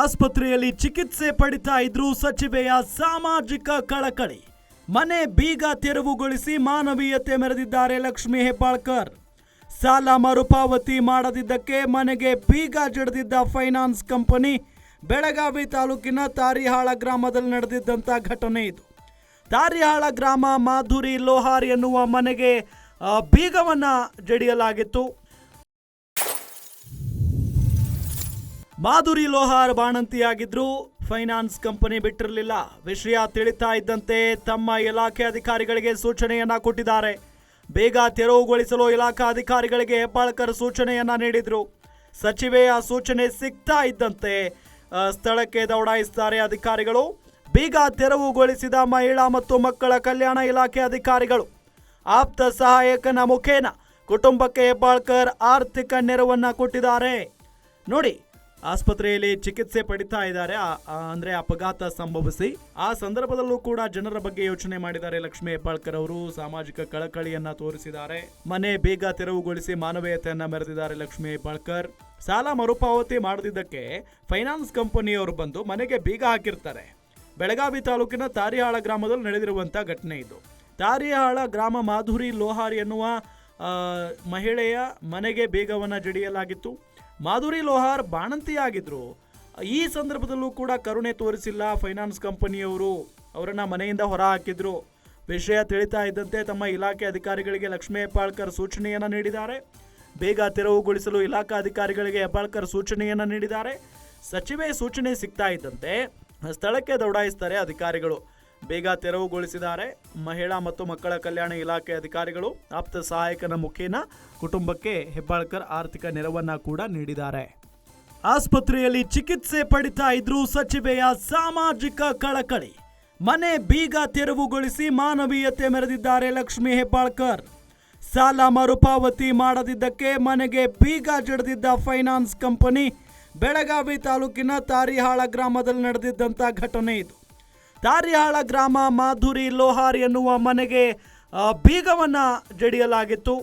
ಆಸ್ಪತ್ರೆಯಲ್ಲಿ ಚಿಕಿತ್ಸೆ ಪಡಿತಾ ಇದ್ರು ಸಚಿವೆಯ ಸಾಮಾಜಿಕ ಕಳಕಳಿ. ಮನೆ ಬೀಗ ತೆರವುಗೊಳಿಸಿ ಮಾನವೀಯತೆ ಮೆರೆದಿದ್ದಾರೆ ಲಕ್ಷ್ಮಿ ಹೆಬ್ಬಾಳ್ಕರ್. ಸಾಲ ಮರುಪಾವತಿ ಮಾಡದಿದ್ದಕ್ಕೆ ಮನೆಗೆ ಬೀಗ ಜಡಿದಿದ್ದ ಫೈನಾನ್ಸ್ ಕಂಪನಿ ಬೆಳಗಾವಿ ತಾಲೂಕಿನ ತಾರಿಹಾಳ ಗ್ರಾಮದಲ್ಲಿ ನಡೆದಿದ್ದಂಥ ಘಟನೆ ಇದು. ತಾರಿಹಾಳ ಗ್ರಾಮ ಮಾಧುರಿ ಲೋಹಾರ್ ಎನ್ನುವ ಮನೆಗೆ ಬೀಗವನ್ನು ಜಡಿಯಲಾಗಿತ್ತು. ಮಾಧುರಿ ಲೋಹಾರ್ ಬಾಣಂತಿಯಾಗಿದ್ರು ಫೈನಾನ್ಸ್ ಕಂಪನಿ ಬಿಟ್ಟಿರಲಿಲ್ಲ. ವಿಷಯ ತಿಳಿತಾ ಇದ್ದಂತೆ ತಮ್ಮ ಇಲಾಖೆ ಅಧಿಕಾರಿಗಳಿಗೆ ಸೂಚನೆಯನ್ನ ಕೊಟ್ಟಿದ್ದಾರೆ. ಬೇಗ ತೆರವುಗೊಳಿಸಲು ಇಲಾಖಾ ಅಧಿಕಾರಿಗಳಿಗೆ ಹೆಬ್ಬಾಳ್ಕರ್ ಸೂಚನೆಯನ್ನ ನೀಡಿದ್ರು. ಸಚಿವೆಯ ಸೂಚನೆ ಸಿಗ್ತಾ ಇದ್ದಂತೆ ಸ್ಥಳಕ್ಕೆ ದೌಡಾಯಿಸಿದ್ದಾರೆ ಅಧಿಕಾರಿಗಳು. ಬೀಗ ತೆರವುಗೊಳಿಸಿದ ಮಹಿಳಾ ಮತ್ತು ಮಕ್ಕಳ ಕಲ್ಯಾಣ ಇಲಾಖೆ ಅಧಿಕಾರಿಗಳು. ಆಪ್ತ ಸಹಾಯಕನ ಮುಖೇನ ಕುಟುಂಬಕ್ಕೆ ಹೆಬ್ಬಾಳ್ಕರ್ ಆರ್ಥಿಕ ನೆರವನ್ನ ಕೊಟ್ಟಿದ್ದಾರೆ. ನೋಡಿ ಆಸ್ಪತ್ರೆಯಲ್ಲಿ ಚಿಕಿತ್ಸೆ ಪಡಿತಾ ಇದ್ದಾರೆ. ಅಂದ್ರೆ ಅಪಘಾತ ಸಂಭವಿಸಿ. ಆ ಸಂದರ್ಭದಲ್ಲೂ ಕೂಡ ಜನರ ಬಗ್ಗೆ ಯೋಚನೆ ಮಾಡಿದ್ದಾರೆ ಲಕ್ಷ್ಮೀ ಹೆಬ್ಬಾಳ್ಕರ್ ಅವರು. ಸಾಮಾಜಿಕ ಕಳಕಳಿಯನ್ನ ತೋರಿಸಿದ್ದಾರೆ. ಮನೆ ಬೇಗ ತೆರವುಗೊಳಿಸಿ ಮಾನವೀಯತೆಯನ್ನ ಮೆರೆದಿದ್ದಾರೆ ಲಕ್ಷ್ಮೀ ಹೆಬ್ಬಾಳ್ಕರ್. ಸಾಲ ಮರುಪಾವತಿ ಮಾಡದಿದ್ದಕ್ಕೆ ಫೈನಾನ್ಸ್ ಕಂಪನಿಯವರು ಬಂದು ಮನೆಗೆ ಬೀಗ ಹಾಕಿರ್ತಾರೆ. ಬೆಳಗಾವಿ ತಾಲೂಕಿನ ತಾರಿಹಾಳ ಗ್ರಾಮದಲ್ಲಿ ನಡೆದಿರುವಂಥ ಘಟನೆ ಇದು. ತಾರಿಹಾಳ ಗ್ರಾಮ ಮಾಧುರಿ ಲೋಹಾರ್ ಎನ್ನುವ ಮಹಿಳೆಯ ಮನೆಗೆ ಬೇಗವನ್ನು ಜಡಿಯಲಾಗಿತ್ತು. ಮಾಧುರಿ ಲೋಹಾರ್ ಬಾಣಂತಿಯಾಗಿದ್ರು. ಈ ಸಂದರ್ಭದಲ್ಲೂ ಕೂಡ ಕರುಣೆ ತೋರಿಸಿಲ್ಲ ಫೈನಾನ್ಸ್ ಕಂಪನಿಯವರು. ಅವರನ್ನ ಮನೆಯಿಂದ ಹೊರ ಹಾಕಿದ್ರು. ವಿಷಯ ತಿಳಿತಾ ಇದ್ದಂತೆ ತಮ್ಮ ಇಲಾಖೆ ಅಧಿಕಾರಿಗಳಿಗೆ ಲಕ್ಷ್ಮೀ ಹೆಬ್ಬಾಳ್ಕರ್ ಸೂಚನೆಯನ್ನ ನೀಡಿದ್ದಾರೆ. ಬೇಗ ತೆರವುಗೊಳಿಸಲು ಇಲಾಖಾ ಅಧಿಕಾರಿಗಳಿಗೆ ಹೆಬ್ಬಾಳ್ಕರ್ ಸೂಚನೆಯನ್ನ ನೀಡಿದ್ದಾರೆ. ಸಚಿವೆ ಸೂಚನೆ ಸಿಗ್ತಾ ಇದ್ದಂತೆ, ಸ್ಥಳಕ್ಕೆ ದೌಡಾಯಿಸ್ತಾರೆ ಅಧಿಕಾರಿಗಳು. ಬೇಗ ತೆರವುಗೊಳಿಸಿದ್ದಾರೆ. ಮಹಿಳಾ ಮತ್ತು ಮಕ್ಕಳ ಕಲ್ಯಾಣ ಇಲಾಖೆ ಅಧಿಕಾರಿಗಳು ಆಪ್ತ ಸಹಾಯಕನ ಮುಖೇನ ಕುಟುಂಬಕ್ಕೆ ಹೆಬ್ಬಾಳ್ಕರ್ ಆರ್ಥಿಕ ನೆರವನ್ನ ಕೂಡ ನೀಡಿದ್ದಾರೆ. ಆಸ್ಪತ್ರೆಯಲ್ಲಿ ಚಿಕಿತ್ಸೆ ಪಡಿತಾ ಇದ್ರು ಸಚಿವೆಯ ಸಾಮಾಜಿಕ ಕಳಕಳಿ. ಮನೆ ಬೀಗ ತೆರವುಗೊಳಿಸಿ ಮಾನವೀಯತೆ ಮೆರೆದಿದ್ದಾರೆ ಲಕ್ಷ್ಮಿ ಹೆಬ್ಬಾಳ್ಕರ್. ಸಾಲ ಮರುಪಾವತಿ ಮಾಡದಿದ್ದಕ್ಕೆ ಮನೆಗೆ ಬೀಗ ಜಡಿದಿದ್ದ ಫೈನಾನ್ಸ್ ಕಂಪನಿ, ಬೆಳಗಾವಿ ತಾಲೂಕಿನ ತಾರಿಹಾಳ ಗ್ರಾಮದಲ್ಲಿ ನಡೆದಿದ್ದಂಥ ಘಟನೆ ಇದು. ತಾರಿಹಾಳ ಗ್ರಾಮ ಮಾಧುರಿ ಲೋಹಾರ್ ಎನ್ನುವ ಮನೆಗೆ ಬೀಗವನ್ನ ಜಡಿಯಲಾಗಿತ್ತು.